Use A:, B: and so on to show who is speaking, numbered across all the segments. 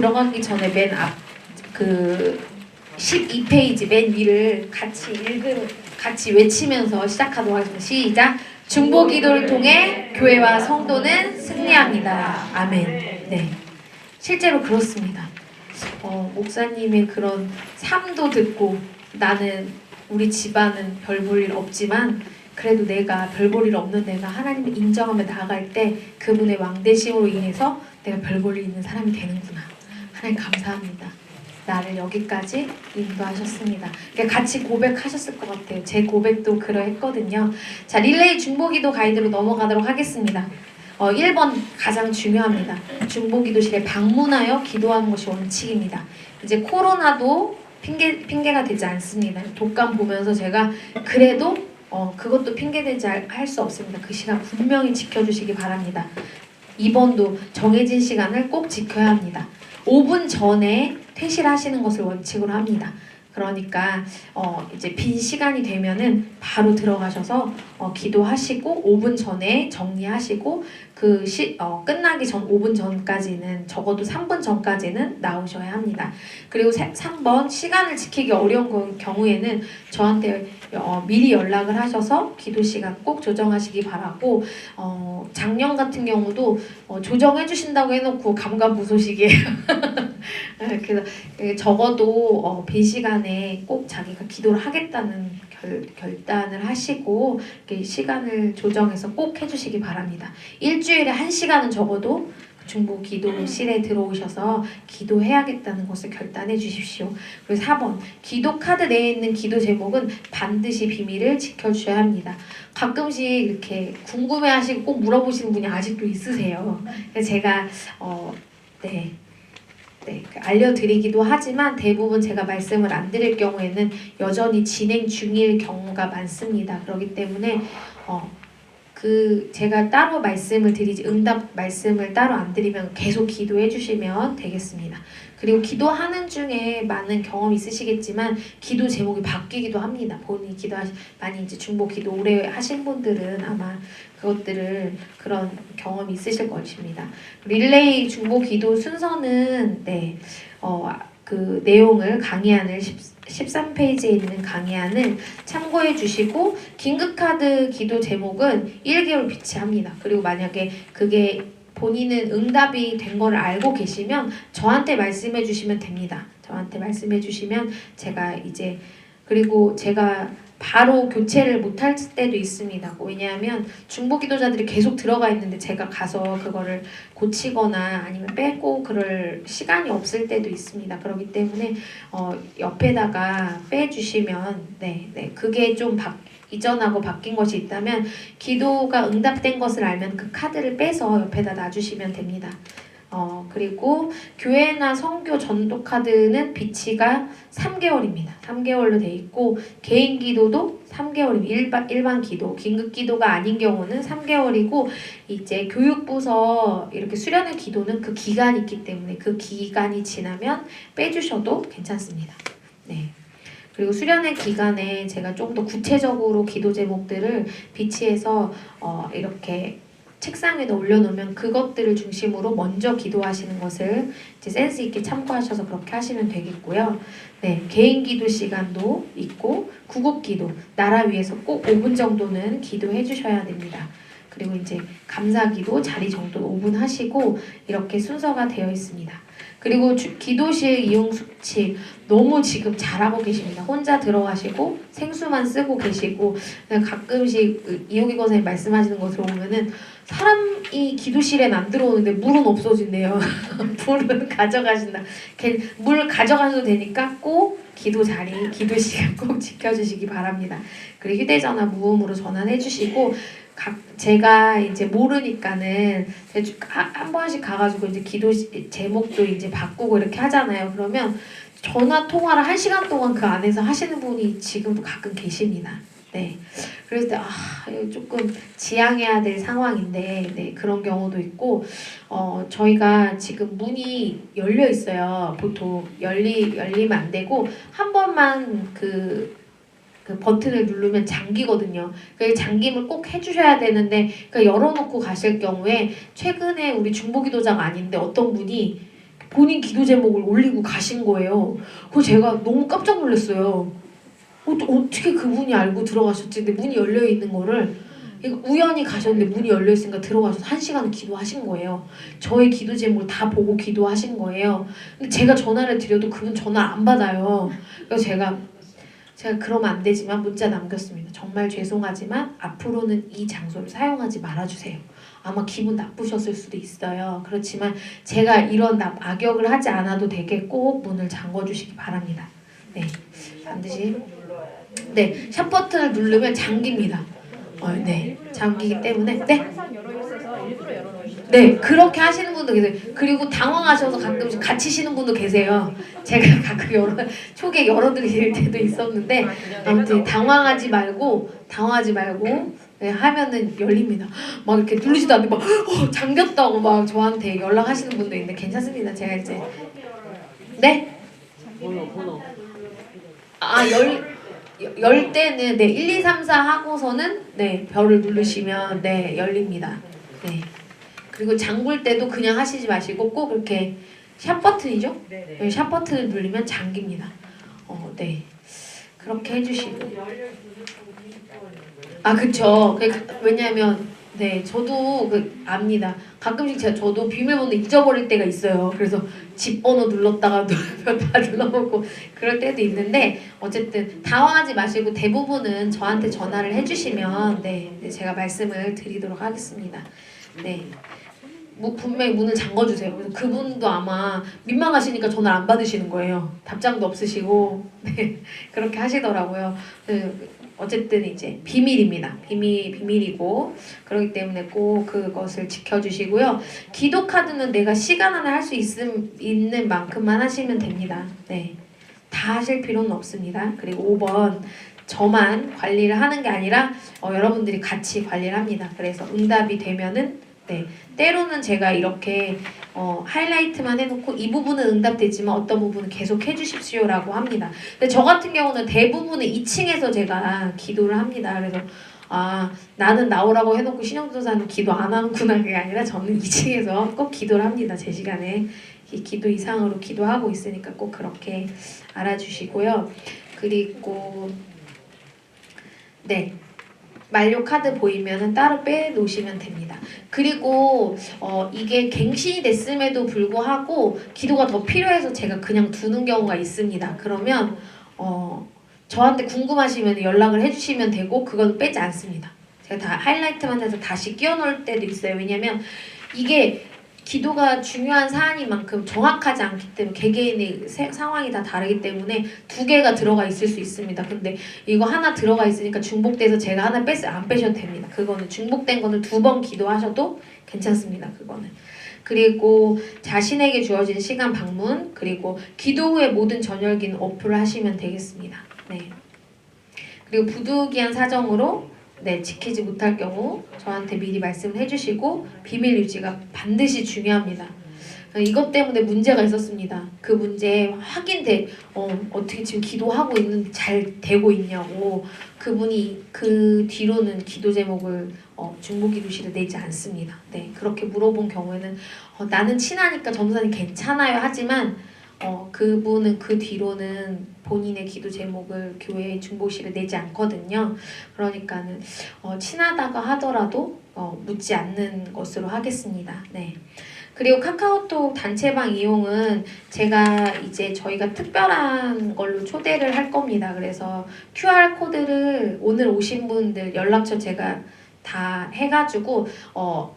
A: 들어가기 전에 맨 앞 그 12페이지 맨 위를 같이 읽은 같이 외치면서 시작하도록 하겠습니다. 시작. 중보 기도를 통해 교회와 성도는 승리합니다. 아멘. 네. 실제로 그렇습니다. 어, 목사님의 그런 삶도 듣고 나는 우리 집안은 별 볼 일 없지만 그래도 내가 별 볼 일 없는 내가 하나님을 인정하며 나아갈 때 그분의 왕대심으로 인해서 내가 별 볼 일 있는 사람이 되는구나. 하나님 감사합니다. 나를 여기까지 인도하셨습니다. 같이 고백하셨을 것 같아요. 제 고백도 그러했거든요. 자, 릴레이 중보기도 가이드로 넘어가도록 하겠습니다. 어, 1번 가장 중요합니다. 중보기도실에 방문하여 기도하는 것이 원칙입니다. 이제 코로나도 핑계, 핑계가 되지 않습니다. 독감 보면서 제가 그래도 어, 그것도 핑계되지 할 수 없습니다. 그 시간 분명히 지켜주시기 바랍니다. 2번도 정해진 시간을 꼭 지켜야 합니다. 5분 전에 퇴실 하시는 것을 원칙으로 합니다. 그러니까 어 이제 빈 시간이 되면은 바로 들어가셔서 어 기도하시고 5분 전에 정리하시고 그 시, 어, 끝나기 전 5분 전까지는 적어도 3분 전까지는 나오셔야 합니다. 그리고 3번 시간을 지키기 어려운 거- 경우에는 저한테 어, 미리 연락을 하셔서 기도 시간 꼭 조정하시기 바라고 어, 작년 같은 경우도 어, 조정해 주신다고 해놓고 감감무소식이에요. 네, 그래서 예, 적어도 어, 빈 시간에 꼭 자기가 기도를 하겠다는 결, 결단을 하시고 시간을 조정해서 꼭 해주시기 바랍니다. 일주 일에 한 시간은 적어도 중보 기도실에 들어오셔서 기도해야겠다는 것을 결단해 주십시오. 그리고 4번 기도 카드 내에 있는 기도 제목은 반드시 비밀을 지켜주셔야 합니다. 가끔씩 이렇게 궁금해하시고 꼭 물어보시는 분이 아직도 있으세요. 제가 어, 네. 네, 그 알려드리기도 하지만 대부분 제가 말씀을 안 드릴 경우에는 여전히 진행 중일 경우가 많습니다. 그렇기 때문에 어, 그 제가 따로 말씀을 드리지 응답 말씀을 따로 안 드리면 계속 기도해 주시면 되겠습니다. 그리고 기도하는 중에 많은 경험이 있으시겠지만 기도 제목이 바뀌기도 합니다. 본인이 기도하시 많이 이제 중보 기도 오래 하신 분들은 아마 그것들을 그런 경험이 있으실 것입니다. 릴레이 중보 기도 순서는 네. 어, 그 내용을 강의안을 10, 13페이지에 있는 강의안을 참고해 주시고 긴급카드 기도 제목은 1개월 비치합니다. 그리고 만약에 그게 본인은 응답이 된 걸 알고 계시면 저한테 말씀해 주시면 됩니다. 저한테 말씀해 주시면 제가 이제 그리고 제가 바로 교체를 못할 때도 있습니다. 왜냐하면 중보 기도자들이 계속 들어가 있는데 제가 가서 그거를 고치거나 아니면 빼고 그럴 시간이 없을 때도 있습니다. 그렇기 때문에 어, 옆에다가 빼주시면 네, 네 그게 좀 바, 이전하고 바뀐 것이 있다면 기도가 응답된 것을 알면 그 카드를 빼서 옆에다 놔주시면 됩니다. 어, 그리고 교회나 성교 전도 카드는 비치가 3개월입니다. 3개월로 돼 있고 개인 기도도 3개월입니다. 일반, 일반 기도, 긴급 기도가 아닌 경우는 3개월이고 이제 교육부서 이렇게 수련회 기도는 그 기간이 있기 때문에 그 기간이 지나면 빼주셔도 괜찮습니다. 네. 그리고 수련회 기간에 제가 좀더 구체적으로 기도 제목들을 비치해서 어, 이렇게 책상에다 올려놓으면 그것들을 중심으로 먼저 기도하시는 것을 이제 센스 있게 참고하셔서 그렇게 하시면 되겠고요. 네, 개인 기도 시간도 있고 구국 기도 나라 위해서 꼭 5분 정도는 기도해 주셔야 됩니다. 그리고 이제 감사 기도 자리 정도 5분 하시고 이렇게 순서가 되어 있습니다. 그리고 주- 기도실 이용 수칙 너무 지금 잘하고 계십니다. 혼자 들어가시고 생수만 쓰고 계시고 가끔씩 그 이호기 권사님 말씀하시는 거 들어보면은 사람이 기도실엔 안 들어오는데 물은 없어진대요. 물은 가져가신다. 걔- 물 가져가셔도 되니까 꼭 기도 자리, 기도 시간 꼭 지켜주시기 바랍니다. 그리고 휴대전화 무음으로 전환해 주시고 각 제가 이제 모르니까는 한 번씩 가가지고 이제 기도 시- 제목도 이제 바꾸고 이렇게 하잖아요. 그러면 전화 통화를 한 시간 동안 그 안에서 하시는 분이 지금도 가끔 계십니다. 네. 그래서 때, 아 조금 지양해야 될 상황인데 네 그런 경우도 있고 어 저희가 지금 문이 열려 있어요. 보통 열리 열리면 안 되고 한 번만 그 그 버튼을 누르면 잠기거든요. 그 잠김을 꼭 해주셔야 되는데 그 열어놓고 가실 경우에 최근에 우리 중보기도자가 아닌데 어떤 분이 본인 기도 제목을 올리고 가신 거예요. 그래서 제가 너무 깜짝 놀랐어요. 어, 어떻게 그분이 알고 들어가셨지? 근데 문이 열려 있는 거를 우연히 가셨는데 문이 열려 있으니까 들어가셔서 한 시간 기도하신 거예요. 저의 기도 제목을 다 보고 기도하신 거예요. 근데 제가 전화를 드려도 그분 전화 안 받아요. 그래서 제가 제가 그러면 안 되지만 문자 남겼습니다. 정말 죄송하지만 앞으로는 이 장소를 사용하지 말아주세요. 아마 기분 나쁘셨을 수도 있어요. 그렇지만 제가 이런 나- 악역을 하지 않아도 되게 꼭 문을 잠궈주시기 바랍니다. 네, 반드시 네, 샵 버튼을 누르면 잠깁니다. 어, 네, 잠기기 때문에 네, 네 그렇게 하시는 분도 계세요. 그리고 당황하셔서 가끔씩 갇히시는 분도 계세요. 제가 가끔 열어 초기에 열어드릴 때도 있었는데 아무튼 당황하지 말고 당황하지 말고 네, 하면은 열립니다. 막 이렇게 누르지도 않는데 막 어, 잠겼다고 막 저한테 연락하시는 분도 있는데 괜찮습니다. 제가 이제 네? 아 열 열 때는 네 1, 2, 3, 4 하고서는 네 별을 누르시면 네 열립니다. 네 그리고 잠글 때도 그냥 하시지 마시고 꼭 이렇게 샵 버튼이죠? 네, 샵 버튼을 누르면 잠깁니다. 어, 네. 그렇게 해주시고. 아, 그쵸. 그, 왜냐면, 네, 저도 그, 압니다. 가끔씩 제가 저도 비밀번호 잊어버릴 때가 있어요. 그래서 집 번호 눌렀다가 다 눌러먹고 그럴 때도 있는데, 어쨌든 당황하지 마시고 대부분은 저한테 전화를 해주시면, 네, 네, 제가 말씀을 드리도록 하겠습니다. 네. 뭐 분명히 문을 잠궈주세요. 그래서 그분도 아마 민망하시니까 전화를 안 받으시는 거예요. 답장도 없으시고 네 그렇게 하시더라고요. 그 어쨌든 이제 비밀입니다. 비밀 비밀이고 그렇기 때문에 꼭 그것을 지켜주시고요. 기도 카드는 내가 시간 안에 할 수 있는 만큼만 하시면 됩니다. 네, 다 하실 필요는 없습니다. 그리고 5번 저만 관리를 하는 게 아니라 어, 여러분들이 같이 관리를 합니다. 그래서 응답이 되면은 네 때로는 제가 이렇게 어, 하이라이트만 해놓고 이 부분은 응답되지만 어떤 부분은 계속 해주십시오라고 합니다. 근데 저 같은 경우는 대부분은 2층에서 제가 기도를 합니다. 그래서 아 나는 나오라고 해놓고 신영도사는 기도 안 하는구나 그게 아니라 저는 2층에서 꼭 기도를 합니다. 제 시간에 이 기도 이상으로 기도하고 있으니까 꼭 그렇게 알아주시고요. 그리고 네 만료 카드 보이면은 따로 빼놓으시면 됩니다. 그리고 어, 이게 갱신이 됐음에도 불구하고 기도가 더 필요해서 제가 그냥 두는 경우가 있습니다. 그러면 어, 저한테 궁금하시면 연락을 해주시면 되고 그건 빼지 않습니다. 제가 다 하이라이트만 해서 다시 끼워 넣을 때도 있어요. 왜냐면 이게 기도가 중요한 사안이만큼 정확하지 않기 때문에 개개인의 세- 상황이 다 다르기 때문에 두 개가 들어가 있을 수 있습니다. 근데 이거 하나 들어가 있으니까 중복돼서 제가 하나 뺐, 안 빼셔도 됩니다. 그거는 중복된 거는 두 번 기도하셔도 괜찮습니다. 그거는. 그리고 자신에게 주어진 시간 방문 그리고 기도 후의 모든 전열기는 어플을 하시면 되겠습니다. 네. 그리고 부득이한 사정으로 네, 지키지 못할 경우 저한테 미리 말씀을 해주시고 비밀 유지가 반드시 중요합니다. 이것 때문에 문제가 있었습니다. 그 문제 확인돼 어, 어떻게 지금 기도하고 있는데 잘 되고 있냐고 그분이 그 뒤로는 기도 제목을 어, 중보기도실에 내지 않습니다. 네 그렇게 물어본 경우에는 어, 나는 친하니까 점사님 괜찮아요 하지만 어, 그분은 그 뒤로는 본인의 기도 제목을 교회 중보실에 내지 않거든요. 그러니까는 어, 친하다가 하더라도 어, 묻지 않는 것으로 하겠습니다. 네. 그리고 카카오톡 단체방 이용은 제가 이제 저희가 특별한 걸로 초대를 할 겁니다. 그래서 QR 코드를 오늘 오신 분들 연락처 제가 다 해가지고 어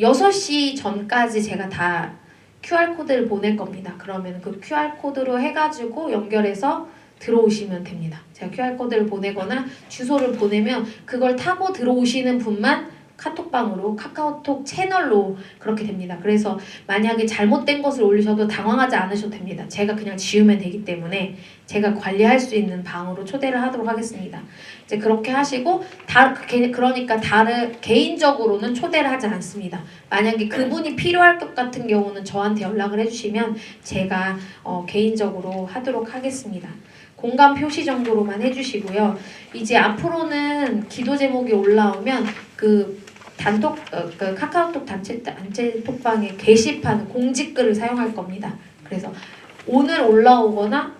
A: 6시 전까지 제가 다 QR 코드를 보낼 겁니다. 그러면 그 QR 코드로 해가지고 연결해서 들어오시면 됩니다. 제가 QR 코드를 보내거나 주소를 보내면 그걸 타고 들어오시는 분만 카톡방으로 카카오톡 채널로 그렇게 됩니다. 그래서 만약에 잘못된 것을 올리셔도 당황하지 않으셔도 됩니다. 제가 그냥 지우면 되기 때문에 제가 관리할 수 있는 방으로 초대를 하도록 하겠습니다. 이제 그렇게 하시고 다 개- 그러니까 다른 개인적으로는 초대를 하지 않습니다. 만약에 그분이 필요할 것 같은 경우는 저한테 연락을 해주시면 제가 어, 개인적으로 하도록 하겠습니다. 공감 표시 정도로만 해주시고요. 이제 앞으로는 기도 제목이 올라오면 그 단톡 어, 그 카카오톡 단체 단체 톡방에 게시판 공지 글을 사용할 겁니다. 그래서 오늘 올라오거나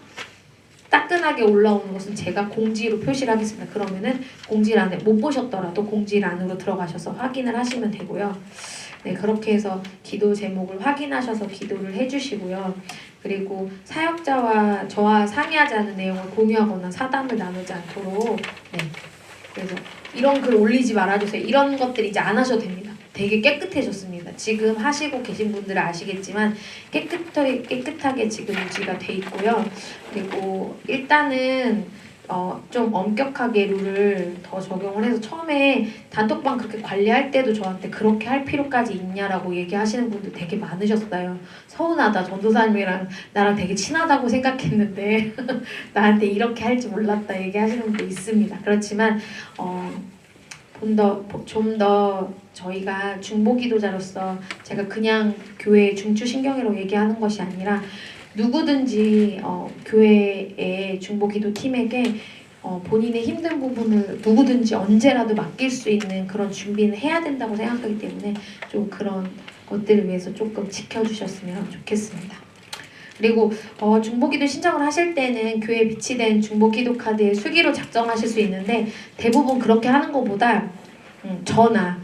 A: 따끈하게 올라오는 것은 제가 공지로 표시를 하겠습니다. 그러면은 공지란에 못 보셨더라도 공지란으로 들어가셔서 확인을 하시면 되고요. 네, 그렇게 해서 기도 제목을 확인하셔서 기도를 해주시고요. 그리고 사역자와 저와 상의하지 않은 내용을 공유하거나 사담을 나누지 않도록 네, 그래서 이런 글 올리지 말아주세요. 이런 것들 이제 안 하셔도 됩니다. 되게 깨끗해졌습니다. 지금 하시고 계신 분들은 아시겠지만 깨끗하게 깨끗하게 지금 유지가 돼 있고요. 그리고 일단은 어, 좀 엄격하게 룰을 더 적용을 해서 처음에 단톡방 그렇게 관리할 때도 저한테 그렇게 할 필요까지 있냐라고 얘기하시는 분들 되게 많으셨어요. 서운하다. 전도사님이랑 나랑 되게 친하다고 생각했는데 나한테 이렇게 할지 몰랐다 얘기하시는 분도 있습니다. 그렇지만 어, 좀더 좀 더 저희가 중보 기도자로서 제가 그냥 교회 중추 신경이라고 얘기하는 것이 아니라 누구든지 어, 교회의 중보기도 팀에게 어, 본인의 힘든 부분을 누구든지 언제라도 맡길 수 있는 그런 준비는 해야 된다고 생각하기 때문에 좀 그런 것들을 위해서 조금 지켜주셨으면 좋겠습니다. 그리고 어, 중보기도 신청을 하실 때는 교회에 비치된 중보기도 카드에 수기로 작성하실 수 있는데 대부분 그렇게 하는 것보다 음, 전화,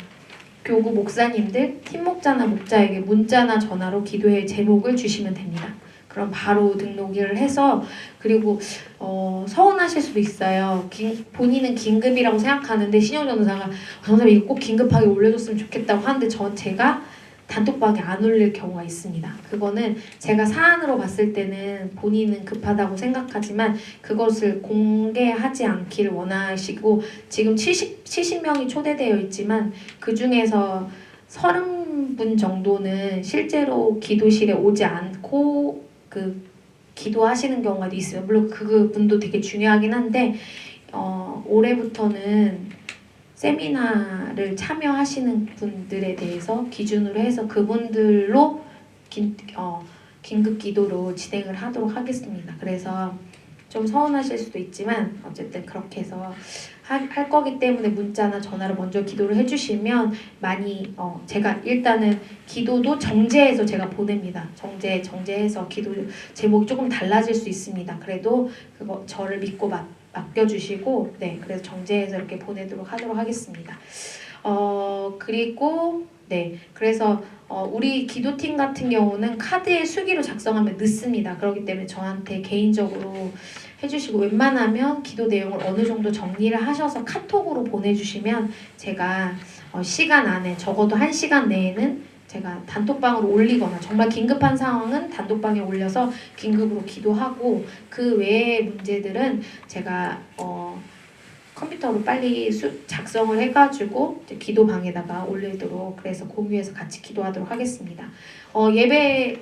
A: 교구 목사님들, 팀 목자나 목자에게 문자나 전화로 기도의 제목을 주시면 됩니다. 그럼 바로 등록을 해서 그리고 어, 서운하실 수도 있어요. 긴- 본인은 긴급이라고 생각하는데 신용전도사가 전사님 이거 꼭 긴급하게 올려줬으면 좋겠다고 하는데 저 제가 단톡방에 안 올릴 경우가 있습니다. 그거는 제가 사안으로 봤을 때는 본인은 급하다고 생각하지만 그것을 공개하지 않기를 원하시고 지금 70, 70명이 초대되어 있지만 그 중에서 30분 정도는 실제로 기도실에 오지 않고 그 기도하시는 경우가 있어요. 물론 그 분도 되게 중요하긴 한데 어, 올해부터는 세미나를 참여하시는 분들에 대해서 기준으로 해서 그분들로 긴, 어, 긴급 기도로 진행을 하도록 하겠습니다. 그래서 좀 서운하실 수도 있지만 어쨌든 그렇게 해서 하, 할 거기 때문에 문자나 전화로 먼저 기도를 해주시면 많이 어, 제가 일단은 기도도 정제해서 제가 보냅니다. 정제 정제해서 기도 제목이 조금 달라질 수 있습니다. 그래도 그거 저를 믿고 맡, 맡겨주시고 네 그래서 정제해서 이렇게 보내도록 하도록 하겠습니다. 어 그리고 네 그래서 어, 우리 기도팀 같은 경우는 카드에 수기로 작성하면 늦습니다. 그렇기 때문에 저한테 개인적으로 해주시고 웬만하면 기도 내용을 어느 정도 정리를 하셔서 카톡으로 보내주시면 제가 어, 시간 안에 적어도 한 시간 내에는 제가 단톡방으로 올리거나 정말 긴급한 상황은 단톡방에 올려서 긴급으로 기도하고 그 외의 문제들은 제가 어, 컴퓨터로 빨리 수, 작성을 해가지고 기도방에다가 올리도록 그래서 공유해서 같이 기도하도록 하겠습니다. 어, 예배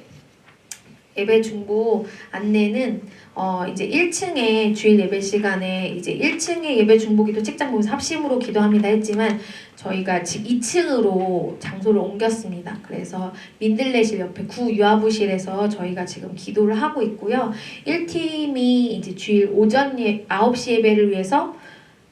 A: 예배 중보 안내는 어 이제 1층에 주일 예배 시간에 이제 1층에 예배 중보 기도 책장 보면서 합심으로 기도합니다 했지만 저희가 지금 2층으로 장소를 옮겼습니다. 그래서 민들레실 옆에 구 유아부실에서 저희가 지금 기도를 하고 있고요. 1팀이 이제 주일 오전 예, 9시 예배를 위해서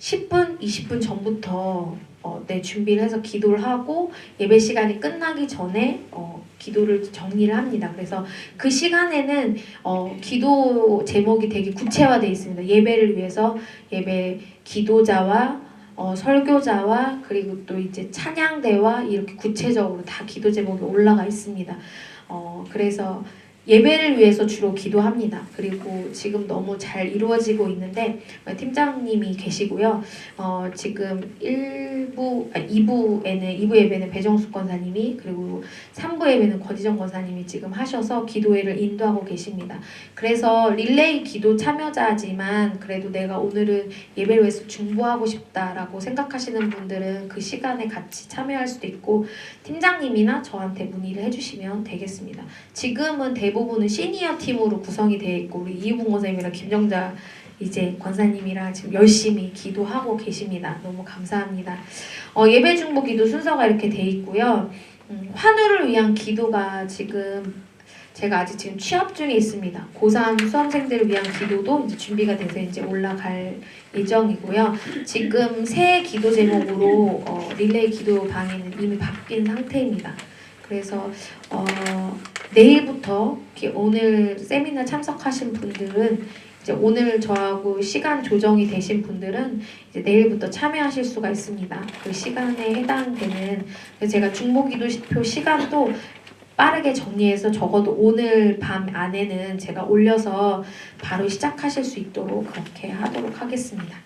A: 10분, 20분 전부터 어, 네, 준비를 해서 기도를 하고 예배 시간이 끝나기 전에 어, 기도를 정리를 합니다. 그래서 그 시간에는 어, 기도 제목이 되게 구체화되어 있습니다. 예배를 위해서 예배 기도자와 어, 설교자와 그리고 또 이제 찬양대와 이렇게 구체적으로 다 기도 제목이 올라가 있습니다. 어, 그래서 예배를 위해서 주로 기도합니다. 그리고 지금 너무 잘 이루어지고 있는데 어, 팀장님이 계시고요. 어, 지금 1부, 아, 2부에는 2부 예배는 배정숙 권사님이 그리고 3부 예배는 권지정 권사님이 지금 하셔서 기도회를 인도하고 계십니다. 그래서 릴레이 기도 참여자지만 그래도 내가 오늘은 예배를 위해서 중보하고 싶다라고 생각하시는 분들은 그 시간에 같이 참여할 수도 있고 팀장님이나 저한테 문의를 해주시면 되겠습니다. 지금은 대 부분은 시니어 팀으로 구성이 되어 있고 우리 이우봉 권사님이랑 김정자 이제 권사님이랑 지금 열심히 기도하고 계십니다. 너무 감사합니다. 어, 예배 중보 기도 순서가 이렇게 돼 있고요. 음, 환우를 위한 기도가 지금 제가 아직 지금 취업 중에 있습니다. 고3 수험생들을 위한 기도도 이제 준비가 돼서 이제 올라갈 예정이고요. 지금 새 기도 제목으로 어, 릴레이 기도 방에는 이미 바뀐 상태입니다. 그래서 어, 내일부터 오늘 세미나 참석하신 분들은 이제 오늘 저하고 시간 조정이 되신 분들은 이제 내일부터 참여하실 수가 있습니다. 그 시간에 해당되는 제가 중보기도표 시간도 빠르게 정리해서 적어도 오늘 밤 안에는 제가 올려서 바로 시작하실 수 있도록 그렇게 하도록 하겠습니다.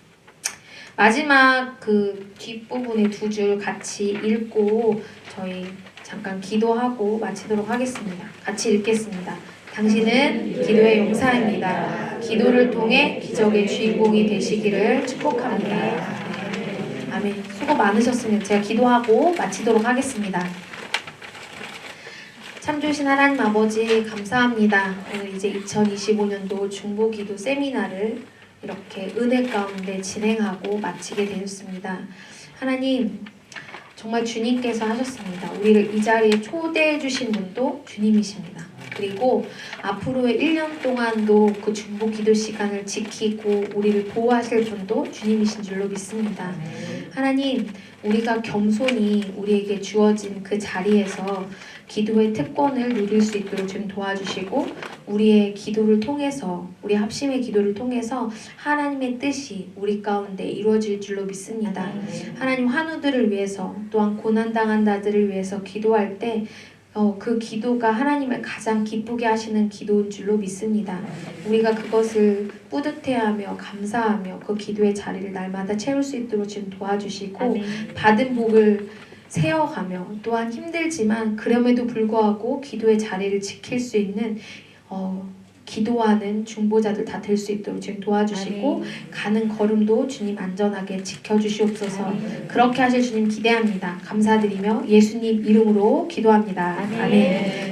A: 마지막 그 뒷부분의 두 줄 같이 읽고 저희 잠깐 기도하고 마치도록 하겠습니다. 같이 읽겠습니다. 당신은 기도의 용사입니다. 기도를 통해 기적의 주인공이 되시기를 축복합니다. 네. 아멘. 수고 많으셨으면 제가 기도하고 마치도록 하겠습니다. 참 좋으신 하나님 아버지 감사합니다. 오늘 이제 2025년도 중보기도 세미나를 이렇게 은혜 가운데 진행하고 마치게 되었습니다. 하나님 정말 주님께서 하셨습니다. 우리를 이 자리에 초대해 주신 분도 주님이십니다. 그리고 앞으로의 1년 동안도 그 중보 기도 시간을 지키고 우리를 보호하실 분도 주님이신 줄로 믿습니다. 하나님, 우리가 겸손히 우리에게 주어진 그 자리에서 기도의 특권을 누릴 수 있도록 좀 도와주시고 우리의 기도를 통해서 우리 합심의 기도를 통해서 하나님의 뜻이 우리 가운데 이루어질 줄로 믿습니다. 하나님 환우들을 위해서 또한 고난 당한 자들을 위해서 기도할 때 어, 그 기도가 하나님을 가장 기쁘게 하시는 기도인 줄로 믿습니다. 우리가 그것을 뿌듯해하며 감사하며 그 기도의 자리를 날마다 채울 수 있도록 좀 도와주시고 받은 복을 세어가며 또한 힘들지만 그럼에도 불구하고 기도의 자리를 지킬 수 있는 어, 기도하는 중보자들 다 될 수 있도록 지금 도와주시고 가는 걸음도 주님 안전하게 지켜주시옵소서 그렇게 하실 주님 기대합니다. 감사드리며 예수님 이름으로 기도합니다. 아멘.